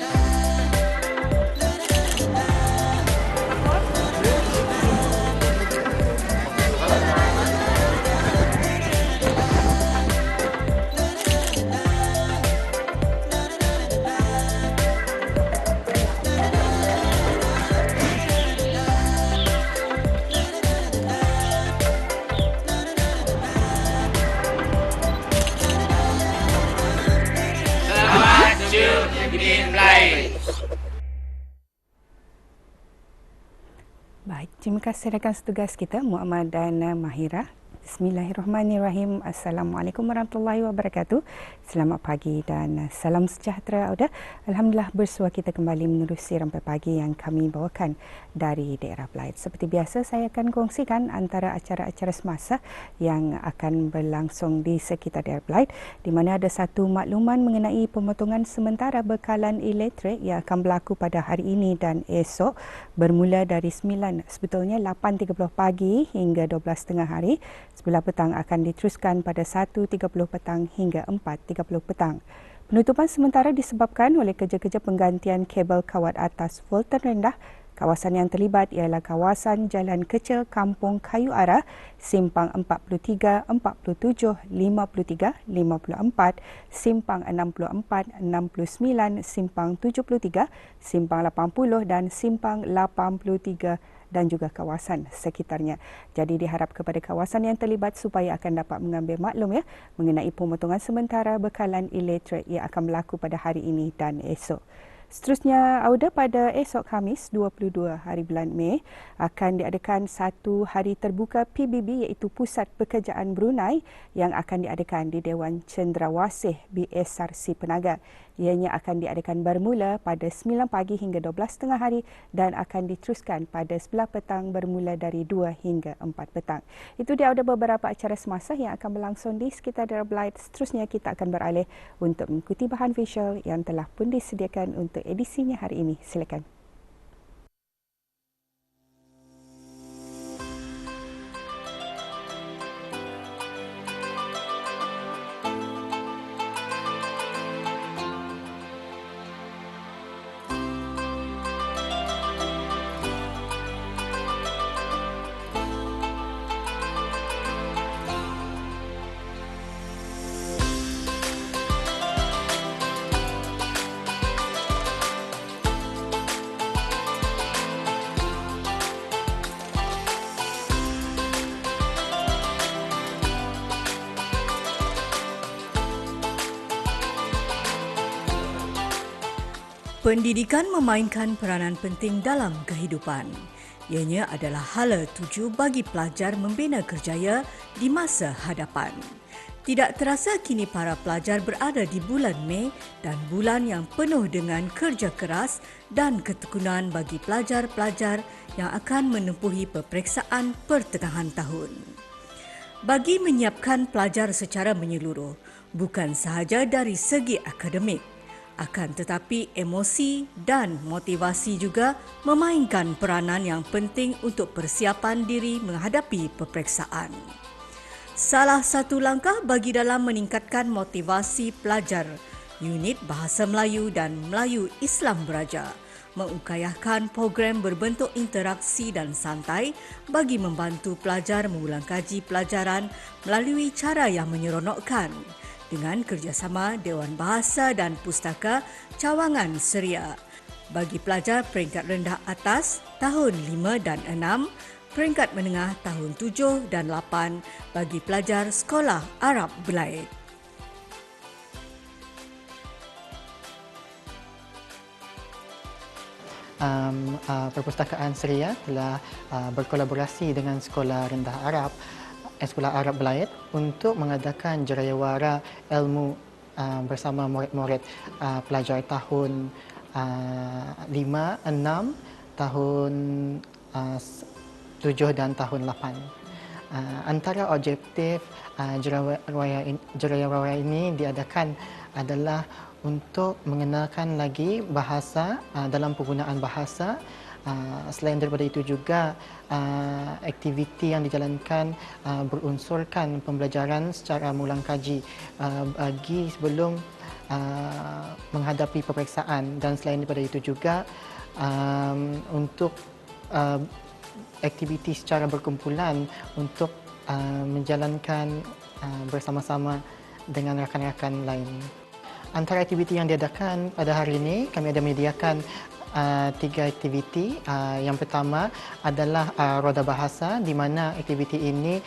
night. Baik, terima kasih rakan setugas kita Muhammad dan Mahira. Bismillahirrahmanirrahim. Assalamualaikum warahmatullahi wabarakatuh. Selamat pagi dan salam sejahtera Auda. Alhamdulillah bersua kita kembali menerusi rampai pagi yang kami bawakan dari daerah Belait. Seperti biasa saya akan kongsikan antara acara-acara semasa yang akan berlangsung di sekitar daerah Belait di mana ada satu makluman mengenai pemotongan sementara bekalan elektrik yang akan berlaku pada hari ini dan esok bermula dari 9 sebetulnya 8.30 pagi hingga 12.30 hari Sebelah petang akan diteruskan pada 1.30 petang hingga 4.30 petang. Penutupan sementara disebabkan oleh kerja-kerja penggantian kabel kawat atas voltan rendah. Kawasan yang terlibat ialah kawasan Jalan Kecil Kampung Kayu Ara, Simpang 43, 47, 53, 54, Simpang 64, 69, Simpang 73, Simpang 80 dan Simpang 83 dan juga kawasan sekitarnya. Jadi diharap kepada kawasan yang terlibat supaya akan dapat mengambil maklum ya mengenai pemotongan sementara bekalan elektrik yang akan berlaku pada hari ini dan esok. Seterusnya, Auda pada esok Khamis 22 hari bulan Mei akan diadakan satu hari terbuka PBB iaitu Pusat Pekerjaan Brunei yang akan diadakan di Dewan Cendrawasih BSRC Penaga. Ianya akan diadakan bermula pada 9 pagi hingga 12.30 hari dan akan diteruskan pada 11 petang bermula dari 2 hingga 4 petang. Itu dia ada beberapa acara semasa yang akan berlangsung di sekitar daerah Blight. Seterusnya kita akan beralih untuk mengikuti bahan visual yang telah pun disediakan untuk edisinya hari ini. Silakan. Pendidikan memainkan peranan penting dalam kehidupan. Ianya adalah hala tuju bagi pelajar membina kerjaya di masa hadapan. Tidak terasa kini para pelajar berada di bulan Mei dan bulan yang penuh dengan kerja keras dan ketekunan bagi pelajar-pelajar yang akan menempuhi peperiksaan pertengahan tahun. Bagi menyiapkan pelajar secara menyeluruh, bukan sahaja dari segi akademik, akan tetapi emosi dan motivasi juga memainkan peranan yang penting untuk persiapan diri menghadapi peperiksaan. Salah satu langkah bagi dalam meningkatkan motivasi pelajar unit Bahasa Melayu dan Melayu Islam Beraja mengukayahkan program berbentuk interaksi dan santai bagi membantu pelajar mengulang kaji pelajaran melalui cara yang menyeronokkan dengan kerjasama Dewan Bahasa dan Pustaka Cawangan Seria. Bagi pelajar peringkat rendah atas tahun 5 dan 6, peringkat menengah tahun 7 dan 8 bagi pelajar Sekolah Arab Belait. Um, uh, Perpustakaan Seria telah uh, berkolaborasi dengan Sekolah Rendah Arab Sekolah Arab Belait untuk mengadakan jerayawara ilmu uh, bersama murid-murid uh, pelajar tahun uh, 5, 6, tahun uh, 7 dan tahun 8. Uh, antara objektif uh, jerayawara ini diadakan adalah untuk mengenalkan lagi bahasa uh, dalam penggunaan bahasa Uh, selain daripada itu juga uh, aktiviti yang dijalankan uh, berunsurkan pembelajaran secara mulang kaji bagi sebelum menghadapi peperiksaan dan selain daripada itu juga untuk aktiviti secara berkumpulan untuk menjalankan bersama-sama dengan rakan-rakan lain. Antara aktiviti yang diadakan pada hari ini, kami ada menyediakan uh, tiga aktiviti. Uh, yang pertama adalah uh, roda bahasa di mana aktiviti ini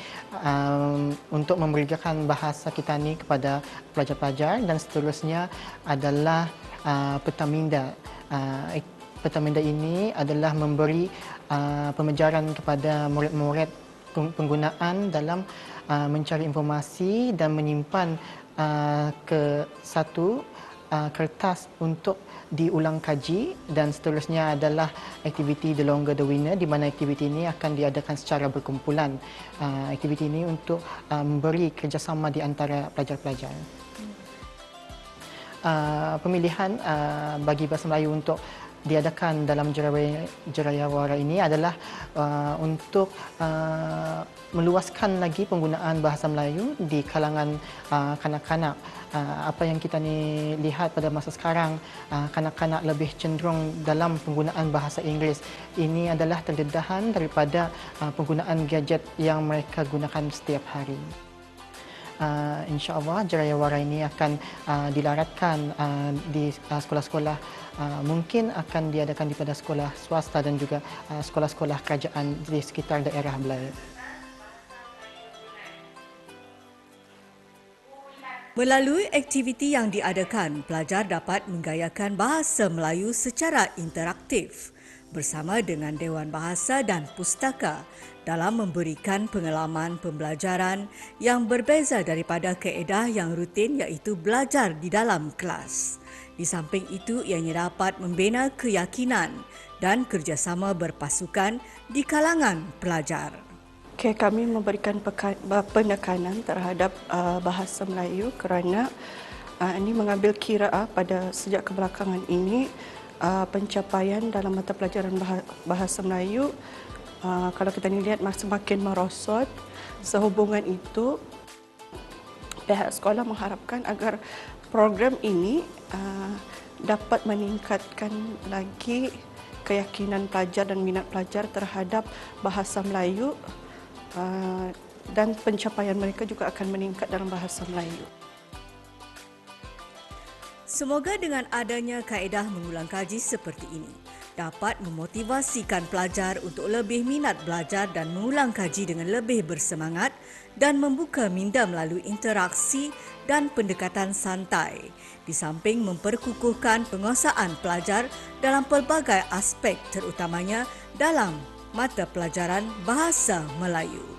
um, untuk memberikan bahasa kita ni kepada pelajar-pelajar dan seterusnya adalah uh, petaminda. Uh, petaminda ini adalah memberi uh, pemajaran kepada murid-murid penggunaan dalam uh, mencari informasi dan menyimpan uh, ke satu uh, kertas untuk diulang kaji dan seterusnya adalah aktiviti The Longer the Winner di mana aktiviti ini akan diadakan secara berkumpulan. Uh, aktiviti ini untuk uh, memberi kerjasama di antara pelajar-pelajar. Uh, pemilihan uh, bagi bahasa Melayu untuk diadakan dalam jeraya wara ini adalah uh, untuk uh, meluaskan lagi penggunaan bahasa Melayu di kalangan uh, kanak-kanak. Uh, apa yang kita ni lihat pada masa sekarang, uh, kanak-kanak lebih cenderung dalam penggunaan bahasa Inggeris. Ini adalah terdedahan daripada uh, penggunaan gadget yang mereka gunakan setiap hari. Uh, InsyaAllah jeraya wara ini akan uh, dilaratkan uh, di uh, sekolah-sekolah uh, mungkin akan diadakan di pada sekolah swasta dan juga uh, sekolah-sekolah kerajaan di sekitar daerah Belaya. Melalui aktiviti yang diadakan, pelajar dapat menggayakan bahasa Melayu secara interaktif bersama dengan Dewan Bahasa dan Pustaka dalam memberikan pengalaman pembelajaran yang berbeza daripada keedah yang rutin iaitu belajar di dalam kelas. Di samping itu, ianya dapat membina keyakinan dan kerjasama berpasukan di kalangan pelajar. Okay, kami memberikan penekanan terhadap uh, bahasa Melayu kerana uh, ini mengambil kira uh, pada sejak kebelakangan ini uh, pencapaian dalam mata pelajaran bahasa Melayu uh, kalau kita lihat semakin merosot sehubungan itu pihak sekolah mengharapkan agar program ini uh, dapat meningkatkan lagi keyakinan pelajar dan minat pelajar terhadap bahasa Melayu Ah, dan pencapaian mereka juga akan meningkat dalam bahasa Melayu. Semoga dengan adanya kaedah mengulang kaji seperti ini dapat memotivasikan pelajar untuk lebih minat belajar dan mengulang kaji dengan lebih bersemangat dan membuka minda melalui interaksi dan pendekatan santai di samping memperkukuhkan penguasaan pelajar dalam pelbagai aspek terutamanya dalam mata pelajaran Bahasa Melayu.